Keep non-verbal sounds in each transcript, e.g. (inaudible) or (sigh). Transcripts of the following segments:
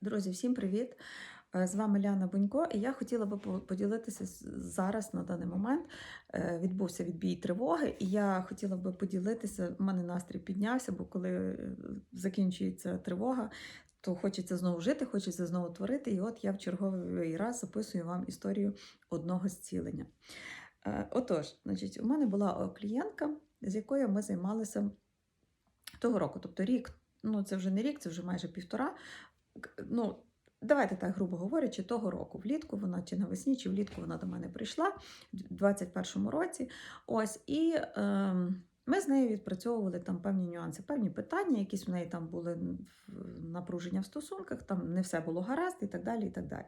Друзі, всім привіт! Е, З вами Ляна Бунько, і я хотіла би поділитися зараз на даний момент. е, Відбувся відбій тривоги, і я хотіла би поділитися. У мене настрій піднявся, бо коли е, закінчується тривога, то хочеться знову жити, хочеться знову творити. І от я в черговий раз записую вам історію одного зцілення. Отож, значить, у мене була клієнтка, з якою ми займалися того року, тобто рік. Ну, це вже не рік, це вже майже півтора. Ну, давайте так грубо говорячи, того року. Влітку вона чи навесні, чи влітку вона до мене прийшла в 21-му році. Ось, і е, ми з нею відпрацьовували там певні нюанси, певні питання, якісь в неї там були напруження в стосунках, там не все було гаразд і так далі. і так далі.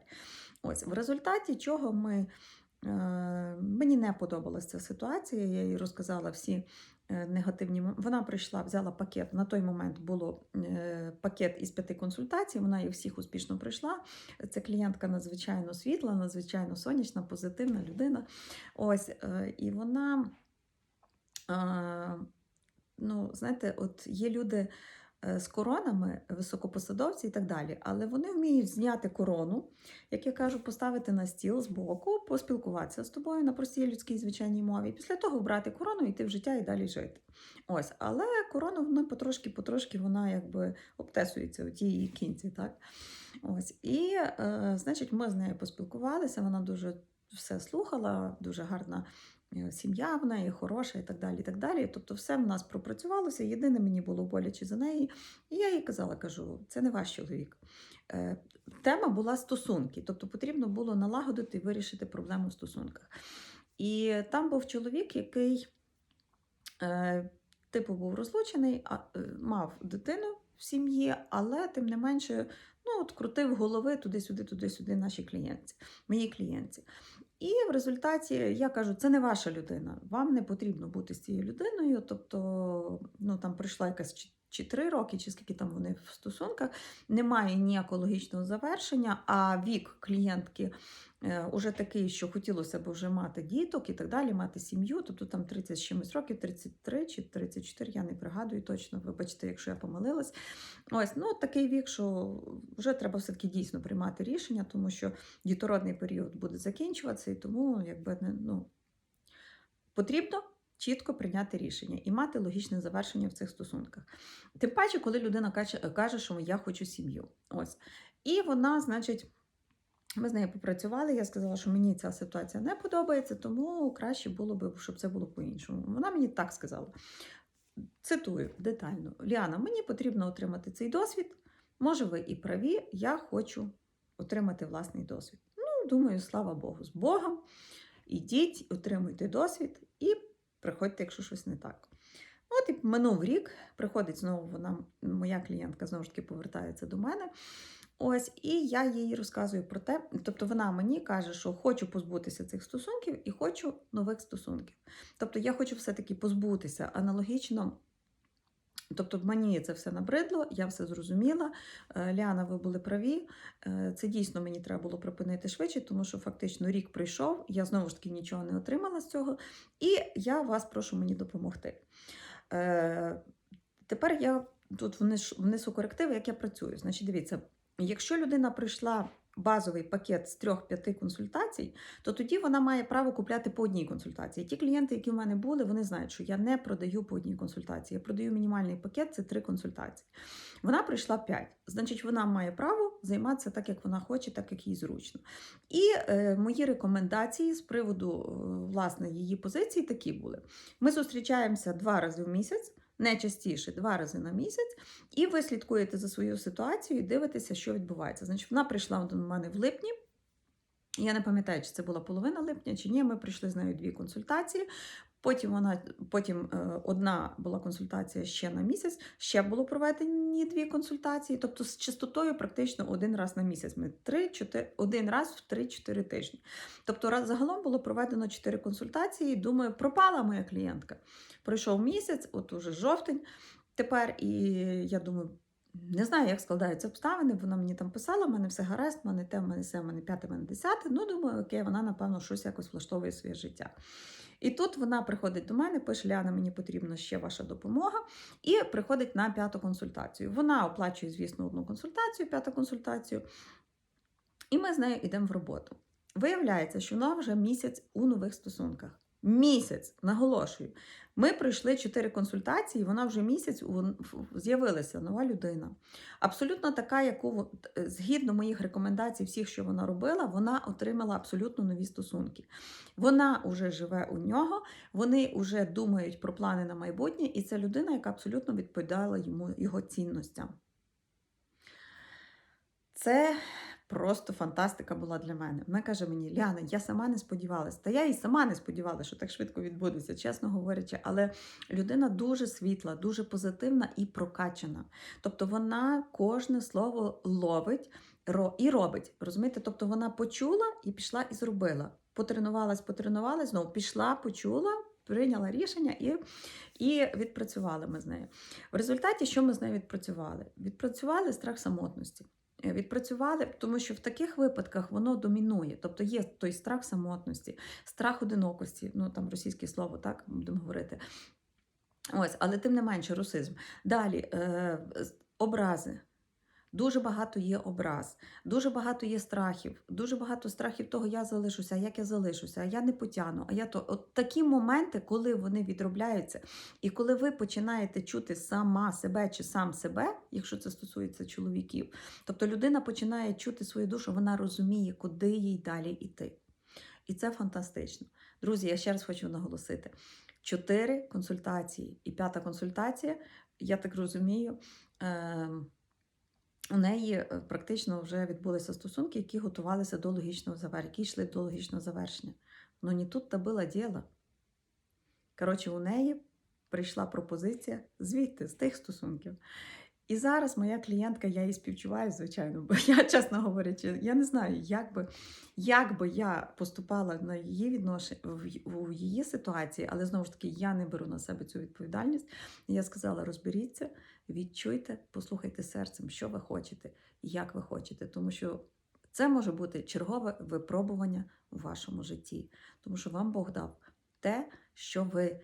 Ось, в результаті чого ми. Е, Мені не подобалася ця ситуація. Я їй розказала всі е, негативні. Вона прийшла, взяла пакет. На той момент було е, пакет із п'яти консультацій. Вона їх всіх успішно пройшла. Це клієнтка надзвичайно світла, надзвичайно сонячна, позитивна людина. Ось, і вона, ну, знаєте, от є люди. Е, З коронами, високопосадовці і так далі, але вони вміють зняти корону, як я кажу, поставити на стіл збоку, поспілкуватися з тобою на простій людській звичайній мові. Після того брати корону, йти в життя і далі жити. Ось, але корона вона потрошки-потрошки вона якби обтесується у тій кінці. Так? Ось. І, е, значить, ми з нею поспілкувалися, вона дуже все слухала, дуже гарна сім'я в неї, хороша і так далі. і так далі. Тобто все в нас пропрацювалося. Єдине мені було боляче за неї. І я їй казала, кажу, це не ваш чоловік. Е, Тема була стосунки, тобто потрібно було налагодити і вирішити проблему в стосунках. І там був чоловік, який, е, типу, був розлучений, е, мав дитину в сім'ї, але тим не менше ну, от, крутив голови туди-сюди, туди-сюди нашій клієнтці, моїй клієнтці. І в результаті я кажу, це не ваша людина, вам не потрібно бути з цією людиною. Тобто, ну там прийшла якась чи- три роки, чи скільки там вони в стосунках, немає ніякого логічного завершення, а вік клієнтки е, уже такий, що хотілося б вже мати діток і так далі, мати сім'ю. Тобто там 30 з чимось років, 33 чи 34, я не пригадую точно, вибачте, якщо я помилилась. Ось, ну такий вік, що вже треба все-таки дійсно приймати рішення, тому що дітородний період буде закінчуватися, і тому якби ну, потрібно. Чітко прийняти рішення і мати логічне завершення в цих стосунках. Тим паче, коли людина каже, каже, що я хочу сім'ю. Ось. І вона, значить, ми з нею попрацювали. Я сказала, що мені ця ситуація не подобається, тому краще було б, щоб це було по-іншому. Вона мені так сказала. Цитую детально: Ліана, мені потрібно отримати цей досвід. Може, ви і праві, я хочу отримати власний досвід. Ну, думаю, слава Богу, з Богом. Ідіть, отримуйте досвід і приходьте, якщо щось не так. От і минув рік, приходить знову вона, моя клієнтка знову ж таки повертається до мене. Ось, і я їй розказую про те, тобто вона мені каже, що хочу позбутися цих стосунків і хочу нових стосунків. Тобто я хочу все-таки позбутися аналогічно. Тобто мені це все набридло, я все зрозуміла. Е, Ліана, ви були праві. Е, Це дійсно мені треба було припинити швидше, тому що фактично рік прийшов, я знову ж таки нічого не отримала з цього. І я вас прошу мені допомогти. Е, Тепер я тут внесу корективи, як я працюю. Значить, дивіться, якщо людина прийшла базовий пакет з трьох-п'яти консультацій, то тоді вона має право купляти по одній консультації. Ті клієнти, які в мене були, вони знають, що я не продаю по одній консультації. Я продаю мінімальний пакет це три консультації. Вона прийшла 5. Значить, вона має право займатися так, як вона хоче, так як їй зручно. І е, мої рекомендації з приводу е, власне її позиції такі були: ми зустрічаємося два рази в місяць. Не частіше два рази на місяць, і ви слідкуєте за свою ситуацію і дивитеся, що відбувається. Значить, вона прийшла до мене в липні. Я не пам'ятаю, чи це була половина липня, чи ні. Ми прийшли з нею дві консультації. Потім вона потім е, одна була консультація ще на місяць, ще було проведені дві консультації. Тобто з частотою практично один раз на місяць. Ми три, чотири, один раз в 3-4 тижні. Тобто раз загалом було проведено 4 консультації. Думаю, пропала моя клієнтка. Пройшов місяць, от уже жовтень. Тепер і я думаю. Не знаю, як складаються обставини. Вона мені там писала, в мене все гаразд, в мене те, в мене все, в мене п'яте, в мене десяте. Ну, думаю, окей, вона, напевно, щось якось влаштовує своє життя. І тут вона приходить до мене, пише: Ляна, мені потрібна ще ваша допомога, і приходить на п'яту консультацію. Вона оплачує, звісно, одну консультацію, п'яту консультацію, і ми з нею йдемо в роботу. Виявляється, що вона вже місяць у нових стосунках. Місяць, наголошую. Ми пройшли чотири консультації, вона вже місяць з'явилася нова людина. Абсолютно така, яку згідно моїх рекомендацій, всіх, що вона робила, вона отримала абсолютно нові стосунки. Вона вже живе у нього, вони вже думають про плани на майбутнє, і це людина, яка абсолютно відповідала йому його цінностям. Це просто фантастика була для мене. Вона каже мені: Ляна, я сама не сподівалася. Та я і сама не сподівалася, що так швидко відбудеться, чесно говорячи. Але людина дуже світла, дуже позитивна і прокачана. Тобто вона кожне слово ловить і робить. Розумієте? Тобто вона почула і пішла і зробила. Потренувалась, потренувалась, знову пішла, почула. Прийняла рішення і, і відпрацювали ми з нею. В результаті, що ми з нею відпрацювали? Відпрацювали страх самотності. Е, Відпрацювали, тому що в таких випадках воно домінує. Тобто є той страх самотності, страх одинокості, ну там російське слово, так будемо говорити. Ось, але тим не менше, русизм. Далі е, образи. Дуже багато є образ, дуже багато є страхів, дуже багато страхів того, я залишуся, як я залишуся, а я не потягну. А я то от такі моменти, коли вони відробляються, і коли ви починаєте чути сама себе чи сам себе, якщо це стосується чоловіків, тобто людина починає чути свою душу, вона розуміє, куди їй далі йти. І це фантастично. Друзі, я ще раз хочу наголосити: чотири консультації і п'ята консультація, я так розумію. ем, у неї е, практично вже відбулися стосунки, які готувалися до логічного завершення, які йшли до логічного завершення. Ну не тут та було діло. Коротше, у неї прийшла пропозиція звідти, з тих стосунків. І зараз моя клієнтка, я їй співчуваю, звичайно, бо я, чесно говорячи, я не знаю, як би, як би я поступала на її відношення в, її ситуації, але знову ж таки я не беру на себе цю відповідальність. Я сказала: розберіться, відчуйте, послухайте серцем, що ви хочете як ви хочете, тому що це може бути чергове випробування у вашому житті, тому що вам Бог дав те, що ви.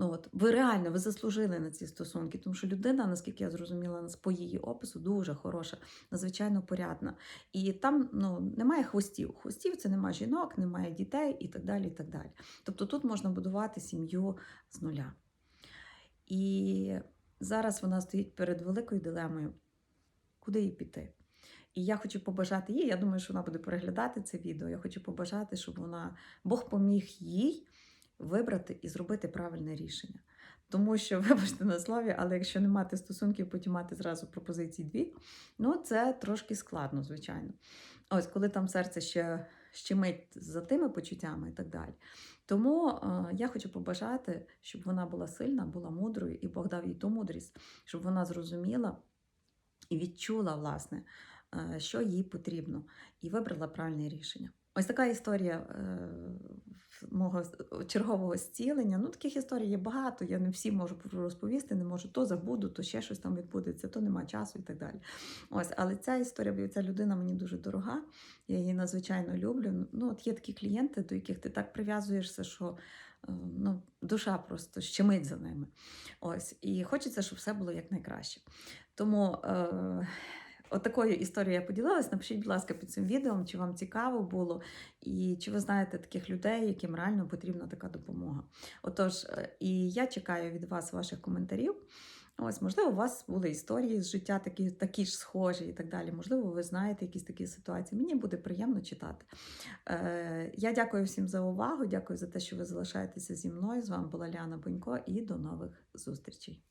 Ну от ви реально ви заслужили на ці стосунки, тому що людина, наскільки я зрозуміла, по її опису дуже хороша, надзвичайно порядна. І там ну, немає хвостів. Хвостів це немає жінок, немає дітей і так далі. і так далі. Тобто тут можна будувати сім'ю з нуля. І зараз вона стоїть перед великою дилемою, куди їй піти. І я хочу побажати їй, я думаю, що вона буде переглядати це відео. Я хочу побажати, щоб вона Бог поміг їй вибрати і зробити правильне рішення. Тому що, (laughs) вибачте на слові, але якщо не мати стосунків, потім мати зразу пропозиції дві, ну це трошки складно, звичайно. Ось коли там серце ще щемить за тими почуттями і так далі. Тому е, я хочу побажати, щоб вона була сильна, була мудрою, і Бог дав їй ту мудрість, щоб вона зрозуміла і відчула, власне, е, що їй потрібно, і вибрала правильне рішення. Ось така історія е, мого чергового зцілення. Ну, таких історій є багато. Я не всі можу розповісти, не можу то забуду, то ще щось там відбудеться, то нема часу і так далі. Ось, але ця історія, бо ця людина мені дуже дорога. Я її надзвичайно люблю. Ну, от є такі клієнти, до яких ти так прив'язуєшся, що е, ну, душа просто щемить за ними. Ось, і хочеться, щоб все було якнайкраще. Тому. Е- Отакою історією я поділилась. Напишіть, будь ласка, під цим відео, чи вам цікаво було, і чи ви знаєте таких людей, яким реально потрібна така допомога. Отож, е, і я чекаю від вас ваших коментарів. Ось, можливо, у вас були історії з життя такі, такі ж схожі і так далі. Можливо, ви знаєте якісь такі ситуації. Мені буде приємно читати. Е, я дякую всім за увагу. Дякую за те, що ви залишаєтеся зі мною. З вами була Ляна Бонько, і до нових зустрічей.